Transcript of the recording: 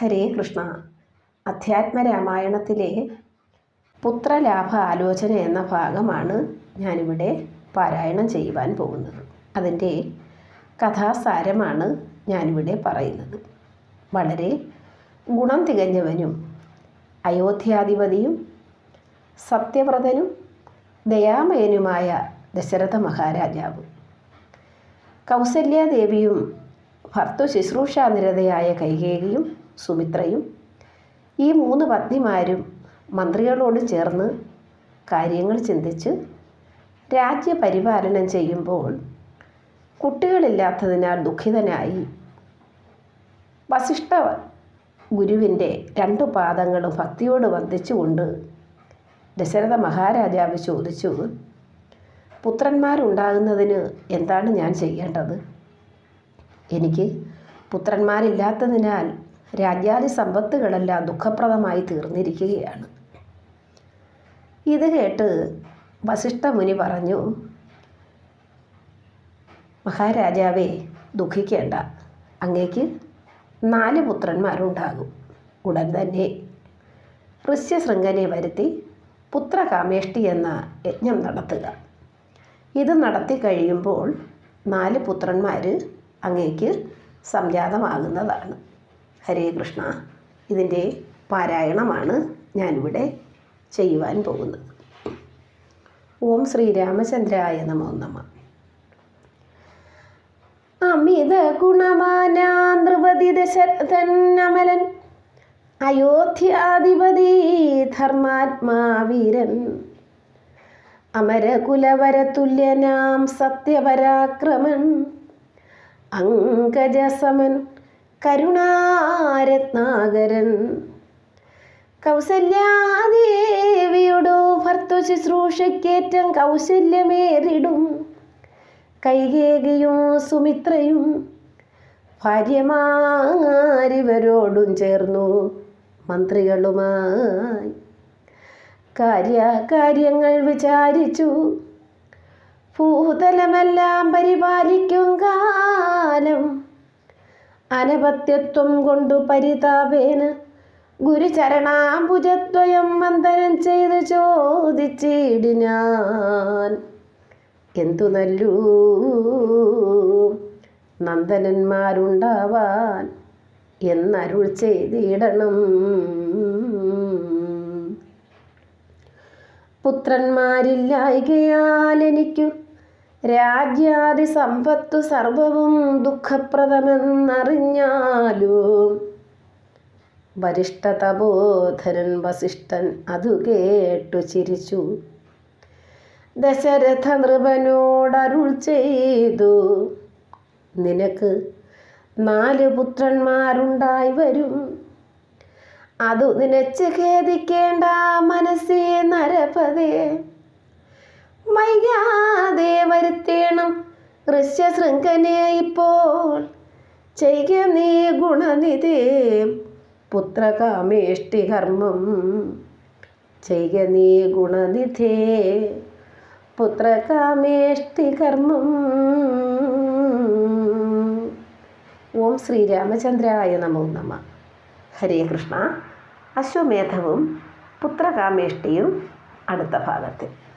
ഹരേ കൃഷ്ണ. അധ്യാത്മരാമായണത്തിലെ പുത്രലാഭ ആലോചന എന്ന ഭാഗമാണ് ഞാനിവിടെ പാരായണം ചെയ്യുവാൻ പോകുന്നത്. അതിന്റെ കഥാസാരമാണ് ഞാനിവിടെ പറയുന്നത്. വളരെ ഗുണം തികഞ്ഞവനും അയോധ്യാധിപതിയും സത്യവ്രതനും ദയാമയനുമായ ദശരഥ മഹാരാജാവ് കൗസല്യാദേവിയും ഭർത്തു ശുശ്രൂഷാനിരതയായ കൈകേകിയും സുമിത്രയും ഈ മൂന്ന് പത്നിമാരും മന്ത്രികളോട് ചേർന്ന് കാര്യങ്ങൾ ചിന്തിച്ച് രാജ്യപരിപാലനം ചെയ്യുമ്പോൾ കുട്ടികളില്ലാത്തതിനാൽ ദുഃഖിതനായി വസിഷ്ഠ ഗുരുവിന്റെ രണ്ടു പാദങ്ങളും ഭക്തിയോട് വന്ദിച്ചുകൊണ്ട് ദശരഥ മഹാരാജാവ് ചോദിച്ചു പുത്രന്മാരുണ്ടാകുന്നതിന് എന്താണ് ഞാൻ ചെയ്യേണ്ടത്? എനിക്ക് പുത്രന്മാരില്ലാത്തതിനാൽ രാജ്യാദി സമ്പത്തുകളെല്ലാം ദുഃഖപ്രദമായി തീർന്നിരിക്കുകയാണ്. ഇത് കേട്ട് വസിഷ്ഠ മുനി പറഞ്ഞു മഹാരാജാവേ ദുഃഖിക്കേണ്ട. അങ്ങേക്ക് നാല് പുത്രന്മാരുണ്ടാകും. ഉടൻ തന്നെ ഋഷ്യശൃംഖനെ വരുത്തി പുത്രകാമേഷ്ടി എന്ന യജ്ഞം നടത്തുക. ഇത് നടത്തി കഴിയുമ്പോൾ നാല് പുത്രന്മാർ അങ്ങേക്ക് സംജാതമാകുന്നതാണ്. ഹരേ കൃഷ്ണ. ഇതിന്റെ പാരായണമാണ് ഞാനിവിടെ ചെയ്യുവാൻ പോകുന്നത്. ഓം ശ്രീരാമചന്ദ്രായ നമോ നമ. അമിത ഗുണമാനാ നൃപതി ദശരഥൻ അമലൻ. അയോധ്യാധിപതി ധർമാത്മാവീരൻ അമരകുലവരതുല്യനാം സത്യപരാക്രമൻ. അങ്കജസമൻ കരുണാരത്നാകരൻ. കൗസല്യാദേവിയോടു ഭർത്തു ശുശ്രൂഷയ്ക്കേറ്റം കൗശല്യമേറിടും. കൈകേകിയും സുമിത്രയും ഭാര്യമാരിവരോടും ചേർന്നു മന്ത്രികളുമായി. കാര്യകാര്യങ്ങൾ വിചാരിച്ചു. ഭൂതലമെല്ലാം പരിപാലിക്കും കാലം. അനപത്യത്വം കൊണ്ടു പരിതാപേന ഗുരുചരണാംബുജദ്വയം വന്ദനം ചെയ്ത് ചോദിച്ചിടിനാൻ എന്തു നല്ലൂ? നന്ദനന്മാരുണ്ടാവാൻ എന്നരുൾ ചെയ്തിടണം. പുത്രന്മാരില്ലായികയാൽ എനിക്കു രാജ്യാദി സമ്പത്തു സർവവും ദുഃഖപ്രദമെന്നറിഞ്ഞാലും? വരിഷ്ഠതബോധരൻ വസിഷ്ഠൻ അതു കേട്ടു ചിരിച്ചു. ദശരഥ നൃപനോടരുൾ ചെയ്തു. നിനക്ക് നാല് പുത്രന്മാരുണ്ടായി വരും. അതു നിനച്ച് ഖേദിക്കേണ്ട മനസ്സേ നരപതേ. വരുത്തേണം. ഋഷ്യശൃംഖനെ ഇപ്പോൾ ചെയ്യ നീ ഗുണനിധേ പുത്രകാമേഷ്ടി കർമ്മം. ചെയ്യ നീ ഗുണനിധേ പുത്രകാമേഷ്ടി കർമ്മം. ഓം ശ്രീരാമചന്ദ്രായ നമോ നമ. ഹരേ കൃഷ്ണ. അശ്വമേധവും പുത്രകാമേഷ്ടിയും അടുത്ത ഭാഗത്തിൽ